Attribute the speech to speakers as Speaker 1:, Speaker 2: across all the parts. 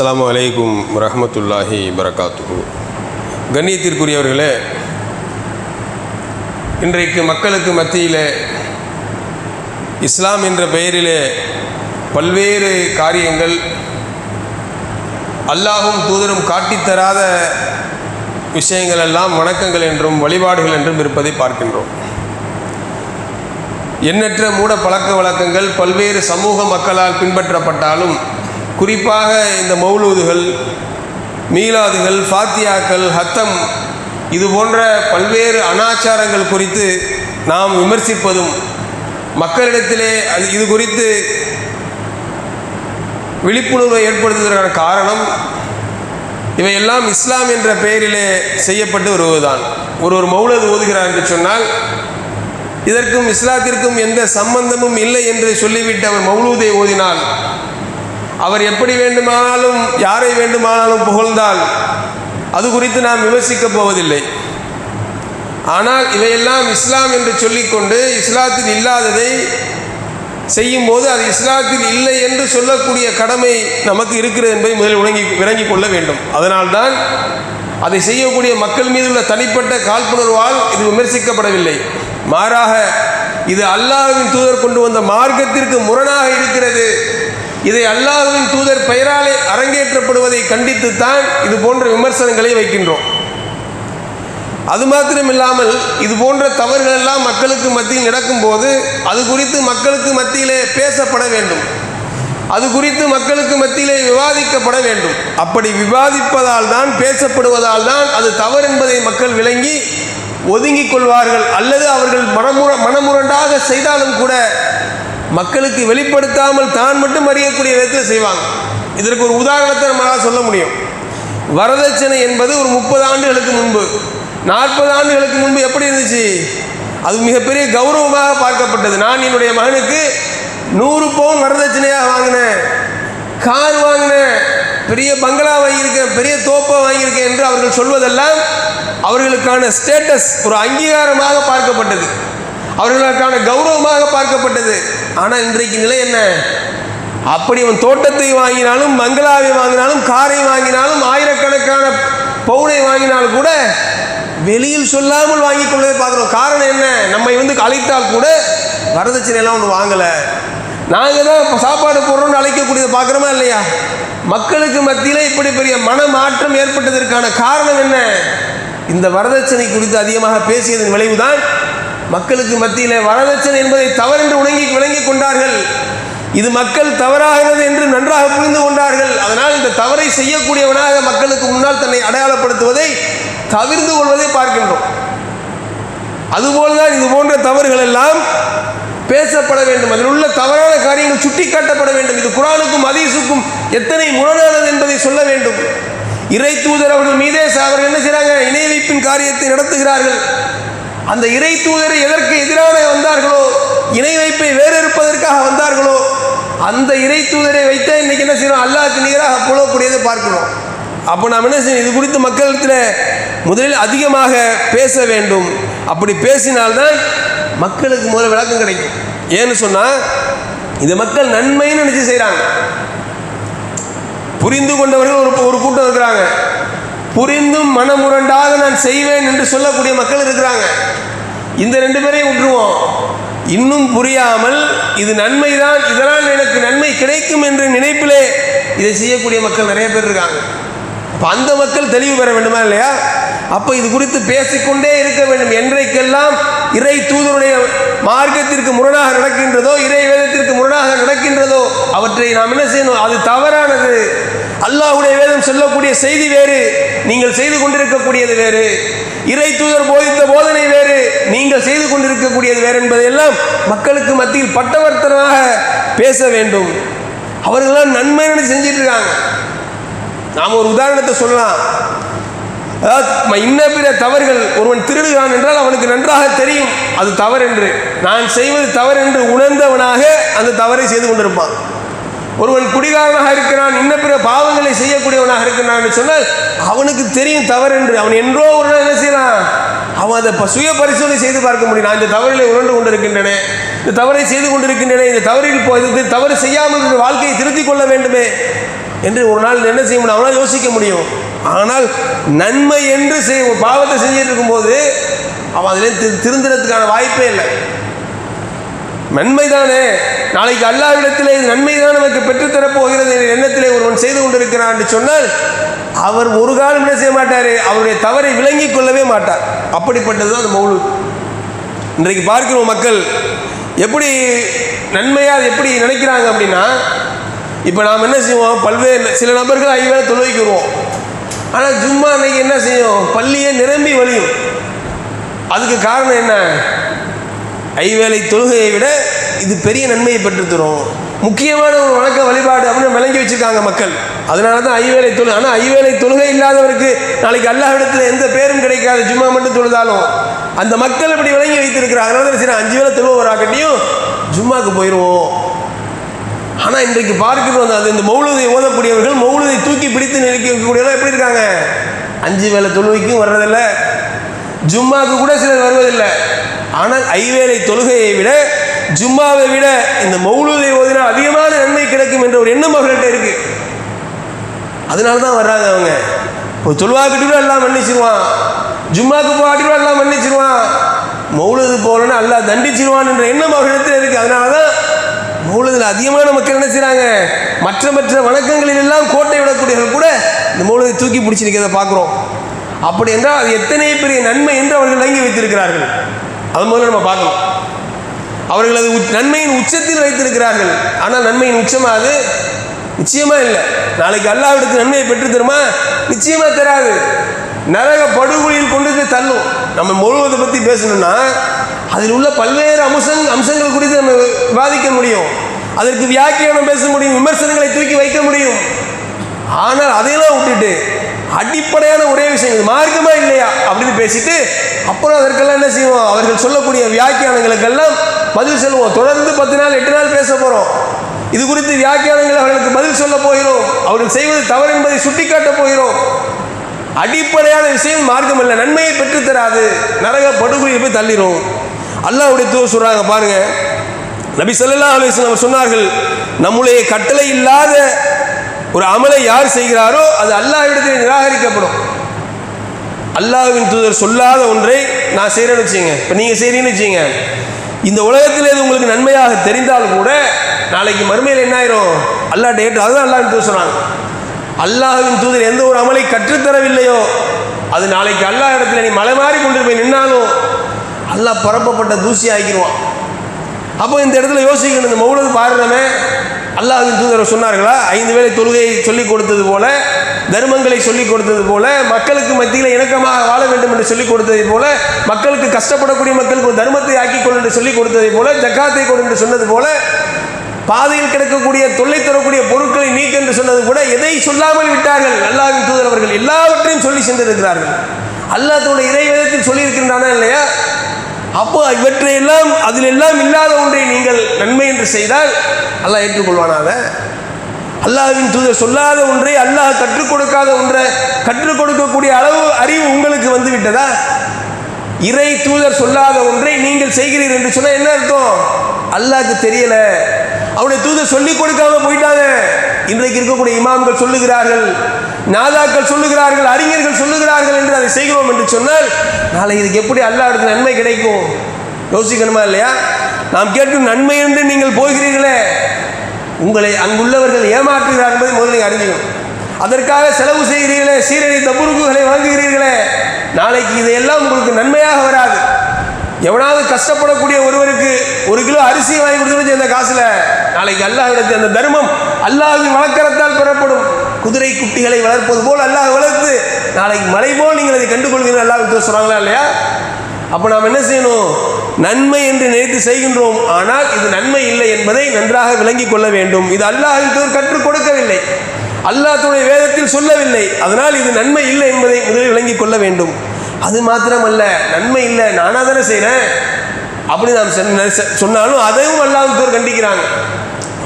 Speaker 1: அஸ்லாம் வலைக்கும் ரஹமத்துல்லாஹி வரகாத்து கண்ணியத்திற்குரியவர்களே இன்றைக்கு மக்களுக்கு மத்தியில் இஸ்லாம் என்ற பெயரிலே பல்வேறு காரியங்கள் அல்லாஹும் தூதரும் காட்டித்தராத விஷயங்கள் எல்லாம் வணக்கங்கள் என்றும் வழிபாடுகள் என்றும் இருப்பதை பார்க்கின்றோம். எண்ணற்ற மூட பழக்க வழக்கங்கள் பல்வேறு சமூக மக்களால் பின்பற்றப்பட்டாலும் குறிப்பாக இந்த மௌலூதுகள் மீலாதுகள் ஃபாத்தியாக்கள் ஹத்தம் இது போன்ற பல்வேறு அனாச்சாரங்கள் குறித்து நாம் விமர்சிப்பதும் மக்களிடத்திலே அது இது குறித்து விழிப்புணர்வை ஏற்படுத்துவதற்கான காரணம் இவையெல்லாம் இஸ்லாம் என்ற பெயரிலே செய்யப்பட்டு வருவதுதான். ஒரு ஒரு மௌலது ஓதுகிறார் என்று சொன்னால் இதற்கும் இஸ்லாத்திற்கும் எந்த சம்பந்தமும் இல்லை என்று சொல்லிவிட்டு அவர் மௌலூதை ஓதினால் அவர் எப்படி வேண்டுமானாலும் யாரை வேண்டுமானாலும் புகழ்ந்தால் அது குறித்து நாம் விமர்சிக்கப் போவதில்லை. ஆனால் இவையெல்லாம் இஸ்லாம் என்று சொல்லிக்கொண்டு இஸ்லாத்தில் இல்லாததை செய்யும்போது அது இஸ்லாத்தில் இல்லை என்று சொல்லக்கூடிய கடமை நமக்கு இருக்கிறது என்பதை முதலில் உணங்கி விளங்கிக் கொள்ள வேண்டும். அதனால்தான் அதை செய்யக்கூடிய மக்கள் மீது உள்ள தனிப்பட்ட காழ்ப்புணர்வால் இது விமர்சிக்கப்படவில்லை. மாறாக இது அல்லாஹ்வின் தூதர் கொண்டு வந்த மார்க்கத்திற்கு முரணாக இருக்கிறது. இதை அல்லாஹுவின் தூதர் பெயராலே அரங்கேற்றப்படுவதை கண்டித்துத்தான் இது போன்ற விமர்சனங்களை வைக்கின்றோம். அது மாத்திரம் இல்லாமல் இது போன்ற தவறுகள் எல்லாம் மக்களுக்கு மத்தியில் நடக்கும்போது அது குறித்து மக்களுக்கு மத்தியிலே பேசப்பட வேண்டும். அது குறித்து மக்களுக்கு மத்தியிலே விவாதிக்கப்பட வேண்டும். அப்படி விவாதிப்பதால் தான் பேசப்படுவதால் தான் அது தவறு என்பதை மக்கள் விளங்கி ஒதுங்கிக் கொள்வார்கள். அல்லது அவர்கள் மனமுற மனமுரண்டாக செய்தாலும் கூட மக்களுக்கு வெளிப்படுத்தாமல் தான் மட்டும் அறியக்கூடிய விதத்தில் செய்வாங்க. இதற்கு ஒரு உதாரணத்தை நம்மளால் சொல்ல முடியும். வரதட்சணை என்பது ஒரு முப்பது ஆண்டுகளுக்கு முன்பு நாற்பது ஆண்டுகளுக்கு முன்பு எப்படி இருந்துச்சு? அது மிகப்பெரிய கௌரவமாக பார்க்கப்பட்டது. நான் என்னுடைய மகனுக்கு நூறு பவுன் வரதட்சணையாக வாங்கினேன். கார் வாங்கினேன். பெரிய பங்களா வாங்கியிருக்கேன். பெரிய தோப்பை வாங்கியிருக்கேன் என்று அவர்கள் சொல்வதெல்லாம் அவர்களுக்கான ஸ்டேட்டஸ் ஒரு அங்கீகாரமாக பார்க்கப்பட்டது. அவர்களுக்கான கௌரவமாக பார்க்கப்பட்டது. ஆனால் இன்றைக்கு நிலை என்ன? அப்படி அவன் தோட்டத்தை வாங்கினாலும் மங்களாவை வாங்கினாலும் காரை வாங்கினாலும் ஆயிரக்கணக்கான பவுனை வாங்கினாலும் கூட வெளியில் சொல்லாமல் வாங்கி கொள்வதை பார்க்குறோம். காரணம் என்ன? நம்மை வந்து அழைத்தால் கூட வரதட்சணையெல்லாம் ஒன்று வாங்கலை. நாங்கள் தான் இப்போ சாப்பாடு போடுறோம்னு அழைக்கக்கூடியதை பார்க்குறோமா இல்லையா? மக்களுக்கு மத்தியில் இப்படி பெரிய மன மாற்றம் ஏற்பட்டதற்கான காரணம் என்ன? இந்த வரதட்சணை குறித்து அதிகமாக பேசியதன் விளைவுதான் மக்களுக்கு மத்தியில் வரதட்சணை என்பதை தவறென்று உணங்கி விளங்கி கொண்டார்கள். இது மக்கள் தவறாகிறது என்று நன்றாக புரிந்து கொண்டார்கள். அதனால் இந்த தவறை செய்யக்கூடியவனாக மக்களுக்கு முன்னால் தன்னை அடையாளப்படுத்துவதை தவிர்த்து கொள்வதை பார்க்கின்றோம். அதுபோல்தான் இது போன்ற தவறுகள் எல்லாம் பேசப்பட வேண்டும். அதில் உள்ள தவறான காரியங்கள் சுட்டிக்காட்டப்பட வேண்டும். இது குரானுக்கும் அதீசுக்கும் எத்தனை முரணானது என்பதை சொல்ல வேண்டும். இறை தூதர் அவர்கள் மீதே அவர்கள் என்ன செய்கிறாங்க இணை வைப்பின் காரியத்தை நடத்துகிறார்கள். அந்த இறை தூதர் எதற்கு எதிரான வந்தார்களோ இணை வைப்பை வேறறுப்பதற்காக வந்தார்களோ அந்த இறை தூதரை வைத்த இன்னைக்கு என்ன செய்யணும்? அல்லாஹ்க்கு நிகராக புலக்கூடியதை பார்க்கணும். அப்போ நாம் என்ன செய்யணும்? இது குறித்து மக்களிடத்தில் முதலில் அதிகமாக பேச வேண்டும். அப்படி பேசினால்தான் மக்களுக்கு முதல்ல விளக்கம் கிடைக்கும். ஏன்னு சொன்னால் இது மக்கள் நன்மைன்னு நினச்சி செய்கிறாங்க புரிந்து கொண்டவர்கள் ஒரு ஒரு கூட்டம் இருக்கிறாங்க. புரிந்தும் மனமுரண்டாக நான் செய்வேன் என்று சொல்லக்கூடிய மக்கள் இருக்கிறாங்க. இந்த ரெண்டு பேரையும் விட்டுருவோம். இன்னும் புரியாமல் இது நன்மைதான் இதனால் எனக்கு நன்மை கிடைக்கும் என்ற நினைப்பிலே இதை செய்யக்கூடிய மக்கள் நிறைய பேர் இருக்காங்க. அப்போ அந்த மக்கள் தெளிவு பெற வேண்டுமா இல்லையா? அப்போ இது குறித்து பேசிக்கொண்டே இருக்க வேண்டும். என்றைக்கெல்லாம் இறை தூதருடைய மார்க்கத்திற்கு முரணாக நடக்கின்றதோ இறை வேதத்திற்கு முரணாக நடக்கின்றதோ அவற்றை நாம் என்ன செய்யணும்? அது தவறானது. அல்லாஹுடைய வேதம் சொல்லக்கூடிய செய்தி வேறு நீங்கள் செய்து கொண்டிருக்கக்கூடியது வேறு. இறை தூதர் போதித்த போதனை வேறு நீங்கள் செய்து கொண்டிருக்கக்கூடியது வேறு என்பதையெல்லாம் மக்களுக்கு மத்தியில் பட்டவர்த்தனமாக பேச வேண்டும். அவர்களெல்லாம் நன்மை நினைச்சு செஞ்சிட்டு இருக்காங்க நாம் ஒரு உதாரணத்தை சொல்லலாம். அதாவது இன்ன பிற தவறுகள் ஒருவன் திருடுகிறான் என்றால் அவனுக்கு நன்றாக தெரியும். அது தவறு என்று நான் செய்வது தவறு என்று உணர்ந்தவனாக அந்த தவறை செய்து கொண்டிருப்பான். ஒருவன் குடிகாரனாக இருக்கிறான் இன்ன பிற பாவங்களை செய்யக்கூடியவனாக இருக்கிறான் சொன்னால் அவனுக்கு தெரியும் தவறு என்று அவன் என்றோ ஒரு நாள் என்ன செய்யலாம்? அவன் அதை சுய பரிசோதனை செய்து பார்க்க முடியும். நான் இந்த தவறிலே உணர்ந்து கொண்டிருக்கின்றன இந்த தவறை செய்து கொண்டிருக்கின்றன இந்த தவறில் போய் தவறு செய்யாமல் இந்த வாழ்க்கையை திருத்திக் கொள்ள வேண்டுமே என்று ஒரு நாள் என்ன செய்ய முடியும்? அவனால் யோசிக்க முடியும். ஆனால் நன்மை என்று செய் பாவத்தை செஞ்சுட்டு இருக்கும்போது அவன் அதிலே திரு திருந்துறதுக்கான வாய்ப்பே இல்லை. நன்மைதானே? நாளைக்கு அல்லாவிடத்திலே இது நன்மைதான் நமக்கு பெற்றுத்தரப் போகிறது என்ற எண்ணத்திலே ஒருவன் செய்து கொண்டிருக்கிறான் என்று சொன்னால் அவர் ஒரு காலம் என்ன செய்ய மாட்டார்? அவருடைய தவறை விளங்கிக் கொள்ளவே மாட்டார். அப்படிப்பட்டது தான் அந்த மௌலு இன்றைக்கு பார்க்கிறோம் மக்கள் எப்படி நன்மையாக அது எப்படி நினைக்கிறாங்க அப்படின்னா இப்போ நாம் என்ன செய்வோம்? பல்வேறு சில நபர்கள் ஐவேளை தொழுவைக்கு வருவோம் ஆனால் ஜும்மா அன்னைக்கு என்ன செய்யும்? பள்ளியே நிரம்பி வழியும். அதுக்கு காரணம் என்ன? ஐவேளை தொழுகையை விட இது பெரிய நன்மையை பெற்றுத்தரும். முக்கியமான ஒரு வணக்க வழிபாடு அப்படின்னு விளங்கி வச்சிருக்காங்க மக்கள். அதனால தான் ஐவேளை தொழு ஆனால் ஐவேளை தொழுகை இல்லாதவருக்கு நாளைக்கு அல்லாஹிடத்தில் எந்த பேரும் கிடைக்காது. ஜும்மா மட்டும் தொழுதாலும். அந்த மக்கள் அப்படி விளங்கி வைத்திருக்கிறாங்க. அதனால தான் சரி அஞ்சு வேலை தொழுவராகட்டியும் ஜும்மாவுக்கு போயிடுவோம் ஆனால் இன்றைக்கு பார்க்கிறோம் அது இந்த மௌலதை ஓதக்கூடியவர்கள் மௌலதை தூக்கி பிடித்து நிற்கக்கூடியவர்கள் எப்படி இருக்காங்க? அஞ்சு வேலை தொழுவைக்கும் வர்றதில்லை. ஜும்மாக்கு கூட சிலர் வருவதில்லை. ஆனால் ஐவேளை தொழுகையை விட ஜும்மாவை விட இந்த மௌலூதை ஓதினா அதிகமான நன்மை கிடைக்கும் என்ற ஒரு எண்ணம் அவர்கள்ட்ட இருக்கு. அதனால தான் வர்றாங்க அவங்க. இப்போ தொழுவாக்கிட்டு கூட எல்லாம் மன்னிச்சிருவான். ஜும்மாக்கு போகாட்டி கூட எல்லாம் மன்னிச்சிருவான். மௌலுது போகலன்னா எல்லாம் தண்டிச்சிருவான் என்ற எண்ணம் அவர்களிடத்தில் இருக்கு. அதனால தான் மௌலதில் அதிகமான மக்கள் என்ன செய்கிறாங்க மற்ற மற்ற வணக்கங்களில் எல்லாம் கோட்டை விடக்கூடியவர்கள் கூட இந்த மௌலதை தூக்கி பிடிச்சிருக்கிறத பார்க்குறோம். அப்படி என்றால் அது எத்தனை பெரிய நன்மை என்று அவர்கள் விளங்கி வைத்திருக்கிறார்கள். அது முதல்ல நம்ம பார்க்கணும். அவர்கள் அது நன்மையின் உச்சத்தில் வைத்திருக்கிறார்கள். ஆனால் நன்மையின் உச்சமாக அது நிச்சயமாக இல்லை. நாளைக்கு அல்லாவிடத்து நன்மையை பெற்று தருமா? நிச்சயமாக தராது. நரக படுகொலியில் கொண்டு போய் தள்ளும். நம்ம முழுவதை பற்றி பேசணும்னா அதில் உள்ள பல்வேறு அம்சங் அம்சங்கள் குறித்து நம்ம விவாதிக்க முடியும். அதற்கு வியாக்கியானம் பேச முடியும் விமர்சனங்களை தூக்கி வைக்க முடியும். ஆனால் அதையெல்லாம் விட்டுட்டு அடிப்படையான ஒரே விஷயம் இது மார்க்கமா இல்லையா? அப்படின்னு பேசிட்டு அப்புறம் அதற்கெல்லாம் என்ன செய்வோம்? அவர்கள் சொல்லக்கூடிய வியாக்கியானங்களுக்கெல்லாம் பதில் சொல்லுவோம். தொடர்ந்து பத்து நாள் எட்டு நாள் பேச போகிறோம் இது குறித்து வியாக்கியானங்கள் அவர்களுக்கு பதில் சொல்ல போகிறோம். அவர்கள் செய்வது தவறு என்பதை சுட்டிக்காட்ட போகிறோம். அடிப்படையான விஷயம் மார்க்கம் இல்லை நன்மையை பெற்றுத்தராது நரக படுகொலையை போய் தள்ளிடும் அல்லாவுடைய தூர் சொல்றாங்க பாருங்க. நபி ஸல்லல்லாஹு அலுவலம் சொன்னார்கள் நம்முடைய கட்டளை இல்லாத ஒரு அமலை யார் செய்கிறாரோ அது அல்லாஹ்விடத்தில் நிராகரிக்கப்படும். அல்லாஹ்வின் தூதர் சொல்லாத ஒன்றை நான் செய்கிறேன்னு வச்சுங்க இப்போ நீங்கள் செய்கிறீங்கன்னு வச்சுங்க இந்த உலகத்தில் இது உங்களுக்கு நன்மையாக தெரிந்தாலும் கூட நாளைக்கு மறுமையில் என்ன ஆயிரும்? அல்லாஹ் டேட் அதுதான் அல்லாஹின் தூதர் சொன்னாங்க. அல்லாஹ்வின் தூதர் எந்த ஒரு அமலை கற்றுத்தரவில்லையோ அது நாளைக்கு அல்லாஹ் இடத்துல நீ மலை மாறி கொண்டு போய் நின்னாலும் அல்லாஹ் பரப்பப்பட்ட தூசி ஆக்கிடுவான். அப்போ இந்த இடத்துல யோசிக்கணும் இந்த மௌலது பாடுறமே அல்லாஹின் தூதர் சொன்னார்களா? ஐந்து வேளை தொழுகையை சொல்லிக் கொடுத்தது போல தர்மங்களை சொல்லிக் கொடுத்தது போல மக்களுக்கு மத்தியில் இணக்கமாக வாழ வேண்டும் என்று சொல்லிக் கொடுத்ததை போல மக்களுக்கு கஷ்டப்படக்கூடிய மக்களுக்கு தர்மத்தை ஆக்கிக்கொள் என்று சொல்லிக் கொடுத்ததை போல ஜக்காத்தை கொடு என்று சொன்னது போல பாதையில் கிடக்கக்கூடிய தொல்லை தரக்கூடிய பொருட்களை நீக்க என்று சொன்னது கூட எதை சொல்லாமல் விட்டார்கள்? அல்லாஹ்வின் தூதர் அவர்கள் எல்லாவற்றையும் சொல்லி சென்றிருக்கிறார்கள். அல்லாஹ் தன்னுடைய இறை சொல்லியிருக்கின்றானா இல்லையா? அப்போ இவற்றையெல்லாம் அதிலெல்லாம் அதில் எல்லாம் இல்லாத ஒன்றை நீங்கள் நன்மை என்று செய்தால் அல்லாஹ் ஏற்றுக்கொள்வானா அதை அல்லாஹ்வின் தூதர் சொல்லாத ஒன்றை அல்லாஹ் கற்றுக் கொடுக்காத ஒன்றை கற்றுக் கொடுக்கக்கூடிய அளவு அறிவு உங்களுக்கு வந்து விட்டதா? இறை தூதர் சொல்லாத ஒன்றை நீங்கள் செய்கிறீர்கள் என்று சொன்னால் என்ன அர்த்தம்? அல்லாஹ்க்கு தெரியல. அவருடைய தூதர் சொல்லிக் கொடுக்காம போயிட்டாங்க இன்றைக்கு இருக்கக்கூடிய இமாம்கள் சொல்லுகிறார்கள் நாதாக்கள் சொல்லுகிறார்கள் அறிஞர்கள் சொல்லுகிறார்கள் என்று அதை செய்கிறோம் என்று சொன்னால் நாளை இதுக்கு எப்படி அல்லாஹ்வுக்கு நன்மை கிடைக்கும்? யோசிக்கணுமா இல்லையா? நாம் கேட்கும் நன்மை என்று நீங்கள் போகிறீர்களே உங்களை அங்குள்ளவர்கள் ஏமாற்றுகிறார் என்பதை முதல் நீங்கள் அறிஞ்சுக்கணும். அதற்காக செலவு செய்கிறீர்களே சீரடி தப்புருக்குகளை வாங்குகிறீர்களே நாளைக்கு இதையெல்லாம் உங்களுக்கு நன்மையாக வராது. எவனாவது கஷ்டப்படக்கூடிய ஒருவருக்கு ஒரு கிலோ அரிசி வாங்கி கொடுத்துருச்சு இந்த காசில் நாளைக்கு அல்லாஹ் அந்த தர்மம் அல்லாஹின் வழக்கரத்தால் பெறப்படும். குதிரை குட்டிகளை வளர்ப்பது போல் அல்லாஹ் வளர்த்து நாளைக்கு மலை போல் நீங்கள் அதை கண்டுகொள்வீர்கள் அல்லாஹ் சொல்கிறாங்களா இல்லையா? அப்போ நாம் என்ன செய்யணும்? நன்மை என்று நினைத்து செய்கின்றோம். ஆனால் இது நன்மை இல்லை என்பதை நன்றாக விளங்கிக் கொள்ள வேண்டும். இது அல்லாஹின் கற்றுக் கொடுக்கவில்லை. அல்லாஹ் வேதத்தில் சொல்லவில்லை. அதனால் இது நன்மை இல்லை என்பதை முதலில் விளங்கிக் கொள்ள வேண்டும். அது மாத்திரமல்ல நன்மை இல்லை நானாக தானே செய்கிறேன் அப்படி நாம் சொன்னாலும் அதையும் அல்லாஹ் கண்டிக்கிறாங்க.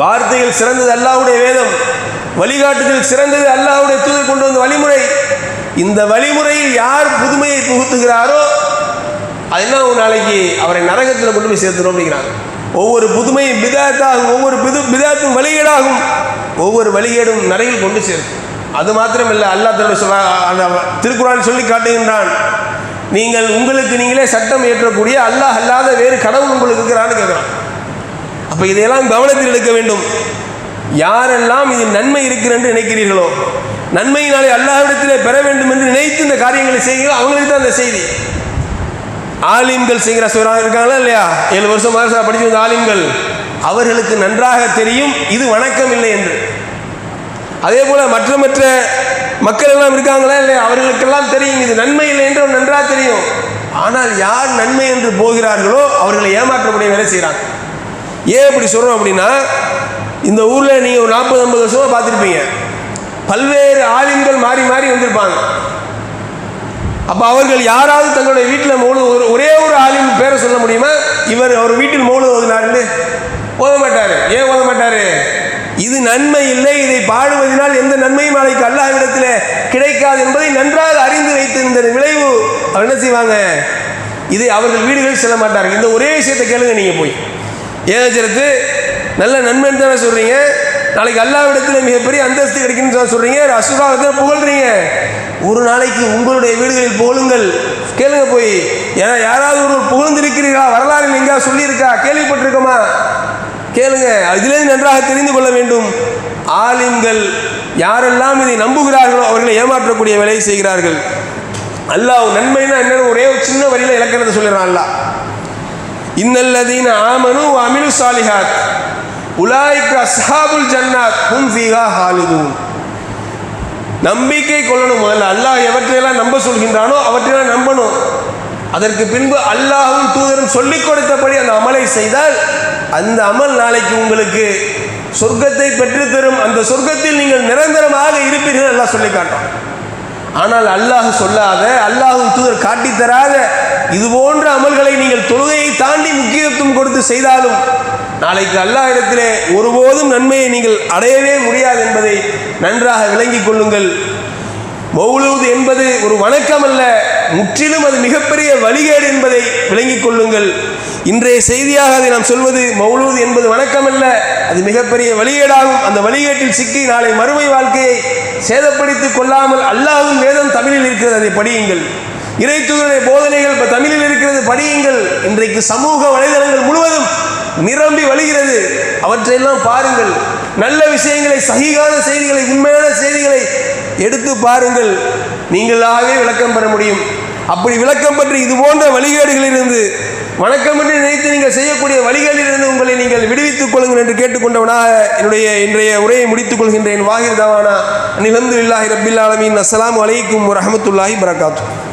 Speaker 1: வார்த்தையில் சிறந்தது அல்லாவுடைய வேதம். வழிகாட்டுதல் சிறந்தது அல்லாவுடைய தூதர் கொண்டு வந்த வழிமுறை. இந்த வழிமுறையில் யார் புதுமையை புகுத்துகிறாரோ அதெல்லாம் ஒரு நாளைக்கு அவரை நரகத்தில் கொண்டு போய் சேர்த்துரும் அப்படிங்கிறாங்க. ஒவ்வொரு புதுமையும் பிதாத்தாகும் ஒவ்வொரு பிது பிதாத்தும் வழிகேடாகும். ஒவ்வொரு வழிகேடும் நரகில் கொண்டு சேரும் அது மாத்திரமில்லை அல்லாஹ் தன்னுடைய சொல்ல அந்த திருக்குறான் சொல்லி காட்டுகின்றான். நீங்கள் உங்களுக்கு நீங்களே சட்டம் ஏற்றக்கூடிய அல்லாஹ் அல்லாத வேறு கடவுள் உங்களுக்கு இருக்கிறான்னு கேட்குறான். அப்போ இதையெல்லாம் கவனத்தில் எடுக்க வேண்டும். யாரெல்லாம் இதில் நன்மை இருக்கிறது என்று நினைக்கிறீர்களோ நன்மையினாலே அல்லாவிடத்திலே பெற வேண்டும் என்று நினைத்து இந்த காரியங்களை செய்கிறீர்களோ அவங்களுக்கு தான் அந்த செய்தி. ஆலிம்கள் செய்கிற சொல்றாங்க இருக்காங்களா இல்லையா? ஏழு வருஷம் மதரசா படித்து வந்த ஆலிம்கள் அவர்களுக்கு நன்றாக தெரியும் இது வணக்கம் இல்லை என்று. அதே போல் மற்ற மற்ற மக்கள் எல்லாம் இருக்காங்களா இல்லையா? அவர்களுக்கெல்லாம் தெரியும் இது நன்மை இல்லை என்று நன்றாக தெரியும். ஆனால் யார் நன்மை என்று போகிறார்களோ அவர்களை ஏமாற்றக்கூடிய வேலை செய்கிறாங்க. ஏன் இப்படி சொல்கிறோம் அப்படின்னா இந்த ஊரில் நீங்கள் ஒரு நாற்பது ஐம்பது வருஷமாக பார்த்துருப்பீங்க. பல்வேறு ஆலிம்கள் மாறி மாறி வந்திருப்பாங்க. அப்போ அவர்கள் யாராவது தங்களுடைய வீட்டில் மௌலு ஒரு ஒரே ஒரு ஆலிம் பேரை சொல்ல முடியுமா? இவர் அவர் வீட்டில் மௌலு ஓதுனாருன்னு ஓத மாட்டார். ஏன் ஓத மாட்டார்? இது நன்மை இல்லை இதை பாடுவதனால் எந்த நன்மையும் நாளைக்கு அல்லாஹ்விடத்தில் கிடைக்காது என்பதை நன்றாக அறிந்து வைத்திருந்த விளைவு அவர் என்ன செய்வாங்க? இதை அவர்கள் வீடுகளில் செல்ல மாட்டார்கள். இந்த ஒரே விஷயத்தை கேளுங்க நீங்கள் போய். ஏகச்சரத்து நல்ல நன்மைன்னு தானே சொல்கிறீங்க நாளைக்கு அல்லாவிடத்தில் மிகப்பெரிய அந்தஸ்து கிடைக்குன்னு சொல்கிறீங்க அசுராவத்தில் புகழ்றீங்க. ஒரு நாளைக்கு உங்களுடைய வீடுகளில் புகழுங்கள். கேளுங்க போய். ஏன்னா யாராவது ஒரு புகழ்ந்திருக்கிறீர்களா? வரலாறு எங்கேயா சொல்லியிருக்கா? கேள்விப்பட்டிருக்கோமா? கேளுங்க. அதிலேருந்து நன்றாக தெரிந்து கொள்ள வேண்டும். ஆலிம்கள் யாரெல்லாம் இதை நம்புகிறார்களோ அவர்களை ஏமாற்றக்கூடிய வேலையை செய்கிறார்கள். அல்லாஹ் நன்மைனா என்னென்னு ஒரே ஒரு சின்ன வரியில் இலக்கணத்தை சொல்லிடுறான் அல்லாஹ். இன்னல்லதீன ஆமனு அமிலு சாலிஹாத். உலாய்க்கு அஸ்ஹாபுல் ஜன்னாத் ஹும் ஃபீஹா ஹாலிதூன். நம்பிக்கை கொள்ளணும். முதல்ல அல்லாஹ் எவற்றையெல்லாம் நம்ப சொல்கின்றானோ அவற்றையெல்லாம் நம்பணும். அதற்கு பின்பு அல்லாஹும் தூதரும் சொல்லிக் கொடுத்தபடி அந்த அமலை செய்தால் அந்த அமல் நாளைக்கு உங்களுக்கு சொர்க்கத்தை பெற்றுத்தரும். அந்த சொர்க்கத்தில் நீங்கள் நிரந்தரமாக இருப்பீர்கள். எல்லாம் சொல்லி காட்டும் ஆனால் அல்லாஹ் சொல்லாத அல்லாஹும் தூதர் காட்டித்தராத இது போன்ற அமல்களை நீங்கள் தொழுகையை தாண்டி முக்கியத்துவம் கொடுத்து செய்தாலும் நாளைக்கு அல்லாஹ் இடத்திலே ஒருபோதும் நன்மையை நீங்கள் அடையவே முடியாது என்பதை நன்றாக விளங்கிக் கொள்ளுங்கள். மௌலூது என்பது ஒரு வணக்கம் அல்ல முற்றிலும் அது மிகப்பெரிய வழிகேடு என்பதை விளங்கிக் கொள்ளுங்கள். இன்றைய செய்தியாக அதை நாம் சொல்வது மௌலூது என்பது வணக்கம் அல்ல அது மிகப்பெரிய வழிகேடாகும். அந்த வழிகேட்டில் சிக்கி நாளை மறுமை வாழ்க்கையை சேதப்படுத்திக் கொள்ளாமல் அல்லாவும் வேதம் தமிழில் இருக்கிறது. அதை படியுங்கள். இறைத்துடைய போதனைகள் இப்போ தமிழில் இருக்கிறது. படியுங்கள். இன்றைக்கு சமூக வலைதளங்கள் முழுவதும் நிரம்பி வழிகிறது. அவற்றையெல்லாம் பாருங்கள். நல்ல விஷயங்களை சகிகான செய்திகளை உண்மையான செய்திகளை எடுத்து பாருங்கள். நீங்களாகவே விளக்கம் பெற முடியும். அப்படி விளக்கம் பற்றி இது போன்ற வழிகேடுகளிலிருந்து வணக்கமின்றி நினைத்து நீங்கள் செய்யக்கூடிய வழிகளிலிருந்து உங்களை நீங்கள் விடுவித்துக் கொள்ளுங்கள் என்று கேட்டுக்கொண்டவனாக என்னுடைய இன்றைய உரையை முடித்துக் கொள்கின்றேன். வாகிர் தவானா. நிலந்து இல்லாஹி ரபில் அஸ்லாம் அஸ்ஸலாமு அலைக்கும் வரஹமத்துல்லாஹி வரகாத்து